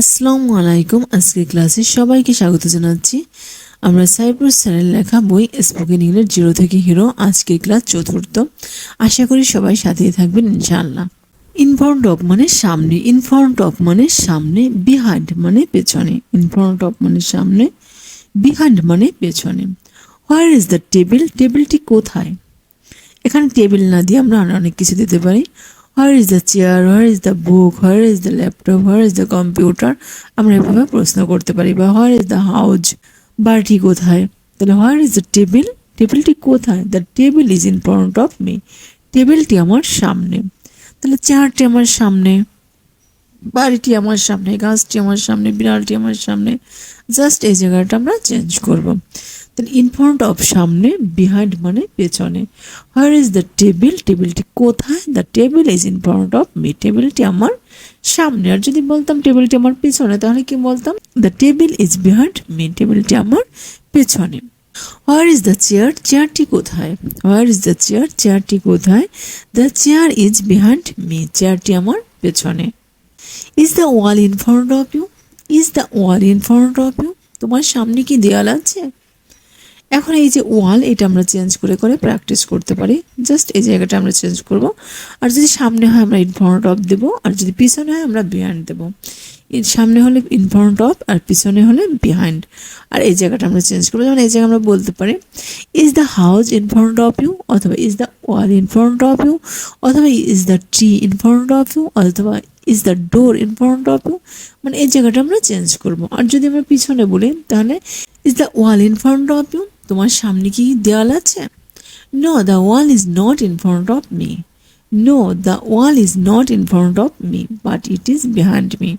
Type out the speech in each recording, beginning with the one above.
আসসালামু আলাইকুম, আজকের ক্লাসে সবাইকে স্বাগত জানাচ্ছি। আমরা সাইপ্রাস স্যারের লেখা বই স্পোকেন ইংলিশ জিরো থেকে হিরো আজকের ক্লাস চতুর্থ। আশা করি সবাই সাথেই থাকবেন, ইনশাআল্লাহ। ইনফ্রন্ট অফ মানে সামনে ইনফ্রন্ট অফ মানে সামনে বিহাইন্ড মানে পেছনে। ইনফ্রন্ট অফ মানে সামনে বিহাইন্ড মানে পেছনে। হোয়ার ইজ দ্য টেবিল টেবিলটি কোথায়? এখানে টেবিল না দিয়ে আমরা অনেক কিছু দিতে পারি। Where is the chair where is the book where is the laptop where is the computer আমরা এভাবে প্রশ্ন করতে পারি, বা হোয়ার ইজ দ্য হাউজ বাড়িটি কোথায়? তাহলে হোয়ার ইজ দ্য টেবিল টেবিলটি কোথায়? The table is in front of me টেবিলটি আমার সামনে। তাহলে চেয়ারটি আমার সামনে, বাড়িটি আমার সামনে, গাছটি আমার সামনে, বিড়ালটি আমার সামনে। জাস্ট এই জায়গাটা আমরা চেঞ্জ করব। তাহলে ইন ফ্রন্ট অফ সামনে বিহাইন্ড মানে পেছনে। হোয়ার ইজ দ্য টেবিল টেবিলটি কোথায়? The table is in front of me টেবিলটি আমার সামনে। আর যদি বলতাম টেবিলটি আমার পেছনে, তাহলে কি বলতাম? The table is behind me টেবিলটি আমার পেছনে। হোয়ার ইজ দ্য চেয়ার চেয়ারটি কোথায়? হোয়ার ইজ দ্য চেয়ার চেয়ারটি কোথায়? The chair is behind me চেয়ারটি আমার পেছনে। Is the wall in front of you is the wall in front of you তোমার সামনে কি দেওয়াল আছে? এখন এই যে ওয়াল, এটা আমরা চেঞ্জ করে করে প্র্যাকটিস করতে পারি। জাস্ট এই জায়গাটা আমরা চেঞ্জ করব। আর যদি সামনে হয়, আমরা ইন ফ্রন্ট অফ দেবো। আর যদি পিছনে হয়, আমরা বিহাইন্ড দেবো। সামনে হলে ইন ফ্রন্ট অফ আর পিছনে হলে বিহাইন্ড আর এই জায়গাটা আমরা চেঞ্জ করব। যেমন এই জায়গায় আমরা বলতে পারি is the house in front of you অথবা is the wall in front of you অথবা is the tree in front of you অথবা is the door in front of you মানে এই জায়গাটা আমরা চেঞ্জ করব। আর যদি আমরা পিছনে বলি, তাহলে is the wall in front of you তোমার সামনে কি দেওয়াল আছে? No the wall is not in front of me no the wall is not in front of me but it is behind me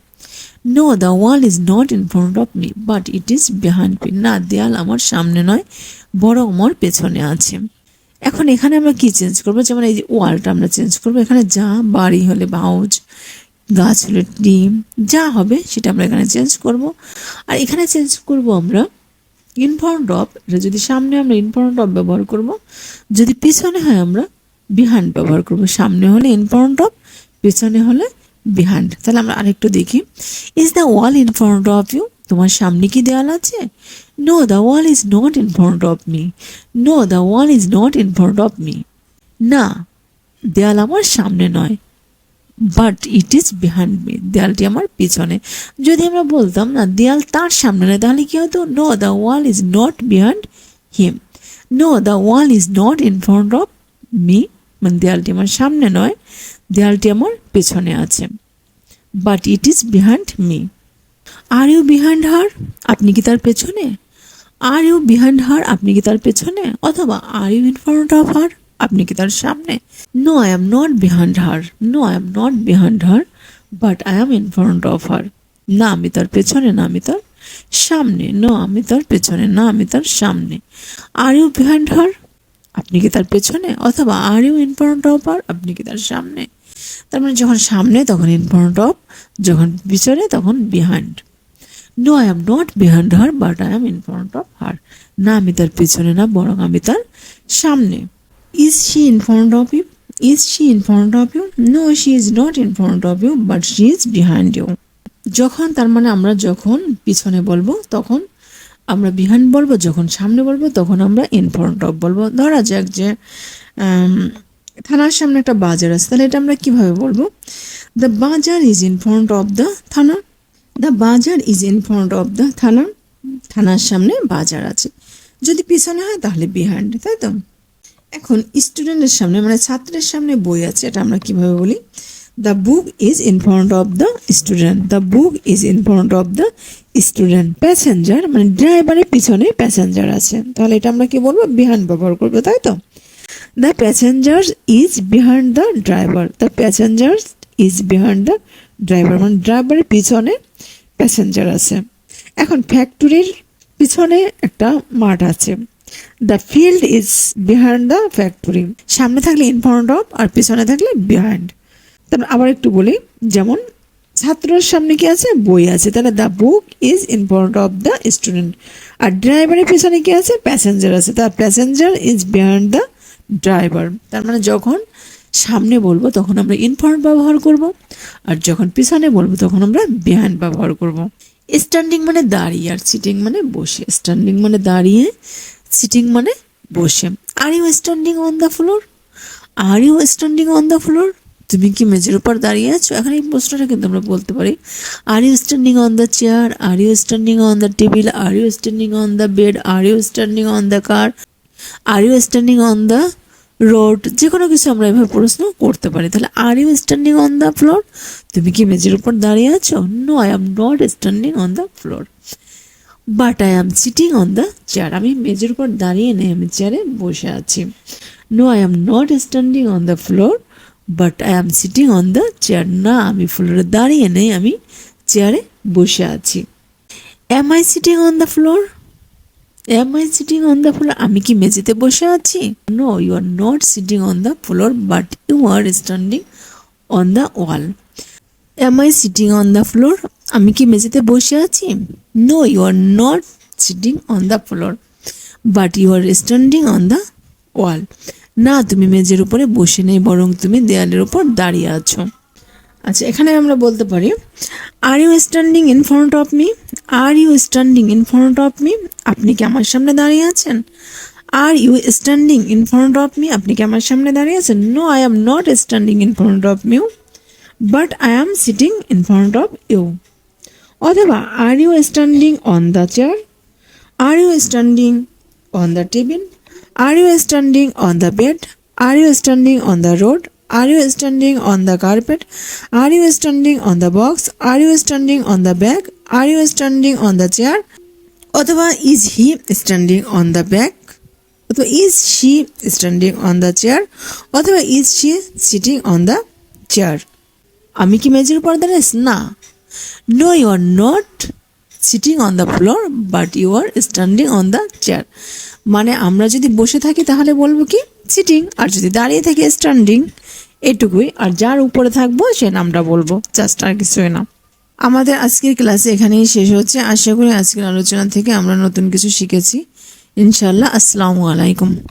no the wall is not in front of me but it is behind me না, দেয়াল আমার সামনে নয় বড় আমার পেছনে আছে। এখন এখানে আমরা কি চেঞ্জ করব? যেমন এই যে ওয়ালটা আমরা চেঞ্জ করব, এখানে যা বাড়ি হলে বাউজ গাছ হলে ডিম, যা হবে সেটা আমরা এখানে চেঞ্জ করব। আর এখানে চেঞ্জ করব আমরা ইনফ্রন্ট অফ, এটা যদি সামনে আমরা ইনফ্রন্ট অফ ব্যবহার করব, যদি পিছনে হয় আমরা বিহান্ড ব্যবহার করব। সামনে হলে ইনফ্রন্ট অফ, পিছনে হলে বিহান্ড তাহলে আমরা আরেকটু দেখি। Is the wall in of you তোমার সামনে কি দেওয়াল আছে? No the wall is not in front of me no the wall is not in front of me না, দেয়াল আমার সামনে নয়। But it is behind me দেয়ালটি আমার পিছনে। যদি আমরা বলতাম, না, দেয়াল তার সামনে নয়, তাহলে কি হতো? No the wall is not behind him no the wall is not in front of me মানে দেয়ালটি আমার সামনে নয়, দেয়ালটি আমার পেছনে আছে। But it is behind me are you behind her আপনি কি তার পেছনে? আর ইউ বিহাইন্ড হার আপনি কি তার পেছনে? অথবা are you in front of her আপনি কি তার সামনে? No I am not behind her no I am not behind her but I am in front of her না, আমি তার পেছনে, না আমি তার সামনে। নো আমি তার পেছনে, না আমি তার সামনে। আর ইউ বিহাইন্ড হার আপনি কি তার পেছনে? অথবা are you in front of her আপনি কি তার সামনে? তার মানে যখন সামনে, তখন ইন ফ্রন্ট অফ যখন পিছনে, তখন behind no I am not behind her but I am in front of her না, আমি তার পেছনে না, বরং আমি তার সামনে। Is she in front of you is she in front of you no she is not in front of you but she is behind you যখন, তার মানে আমরা যখন পিছনে বলব, তখন আমরা বিহাইন্ড বলব, যখন সামনে বলব, তখন আমরা ইন ফ্রন্ট অফ বলব। ধরা যাক যে থানার সামনে একটা বাজার আছে, তাহলে এটা আমরা কীভাবে বলব? The bazaar is in front of the thana the bazaar is in front of the thana থানার সামনে বাজার আছে। যদি পিছনে হয়, তাহলে বিহাইন্ড তাই তো? এখন স্টুডেন্টের সামনে মানে ছাত্রের সামনে বই আছে, এটা আমরা কীভাবে বলি? The book is in front of the student the book is in front of the student passenger মানে ড্রাইভারের পিছনে প্যাসেঞ্জার আছে। তাহলে এটা আমরা কি বলব? বিহান ব্যবহার করব, তাই তো? The passenger is behind the driver the passenger is behind the driver মানে ড্রাইভারের পিছনে প্যাসেঞ্জার আছে। এখন ফ্যাক্টরির পিছনে একটা মাঠ আছে। The field is behind the factory সামনে থাকলে ইন ফ্রন্ট অফ আর পিছনে থাকলে বিহাইন্ড তারপর আবার একটু বলি, যেমন ছাত্রর সামনে কি আছে? বই আছে। তাহলে the book is in front of the student আর ড্রাইভারের পিছনে কি আছে? প্যাসেঞ্জার আছে। তার passenger is behind the driver তার মানে যখন সামনে বলব, তখন আমরা ইন ফ্রন্ট ব্যবহার করব। আর যখন পিছনে বলব, তখন আমরা বিহাইন্ড ব্যবহার করব। স্ট্যান্ডিং মানে দাঁড়িয়ে আর সিটিং মানে বসে। স্ট্যান্ডিং মানে দাঁড়িয়ে সিটিং মানে বসে। Are you standing on the floor are you standing on the floor তুমি কি মেঝের উপর দাঁড়িয়ে আছো? এখন এই প্রশ্নটা কিন্তু আমরা বলতে পারি। Are you standing on the chair are you standing on the table are you standing on the bed are you standing on the car are you standing on the road যে কোনো কিছু আমরা এভাবে প্রশ্ন করতে পারি। তাহলে are you standing on the floor তুমি কি মেঝের উপর দাঁড়িয়ে আছো? No I am not standing on the floor but I am sitting on the chair আমি মেঝের উপর দাঁড়িয়ে নেই আমি চেয়ারে বসে আছি। No I am not standing on the floor but I am sitting on the chair না, আমি ফ্লোরে দাঁড়িয়ে নেই, আমি চেয়ারে বসে আছি। Am I sitting on the floor am I sitting on the floor আমি কি মেঝেতে বসে আছি? No you are not sitting on the floor but you are standing on the wall am I sitting on the floor আমি কি মেঝেতে বসে আছি? No you are not sitting on the floor but you are standing on the wall না, তুমি মেঝের উপরে বসে নেই, বরং তুমি দেয়ালের উপর দাঁড়িয়ে আছো। আচ্ছা এখানে আমরা বলতে পারি are you standing in front of me are you standing in front of me আপনি কি আমার সামনে দাঁড়িয়ে আছেন? Are you standing in front of me আপনি কি আমার সামনে দাঁড়িয়ে আছেন? No I am not standing in front of me but I am sitting in front of you অথবা are you standing on the chair are you standing on the table are you standing on the bed are you standing on the road are you standing on the carpet are you standing on the box are you standing on the bag are you standing on the chair অথবা is he standing on the bag অথবা is she standing on the chair অথবা is she sitting on the chair আমি কি মেঝের উপর দাঁড়িয়ে না no you are not sitting on the floor but you are standing on the chair মানে আমরা যদি বসে থাকি, তাহলে বলব কি? সিটিং আর যদি দাঁড়িয়ে থাকি স্ট্যান্ডিং এটুকুই। আর যার উপরে থাকব, সে নামটা বলব। জাস্ট আর কিছুই না। আমাদের আজকের ক্লাসে এখানেই শেষ হচ্ছে। আশা করি আজকের আলোচনা থেকে আমরা নতুন কিছু শিখেছি। ইনশাল্লাহ আসসালামু আলাইকুম।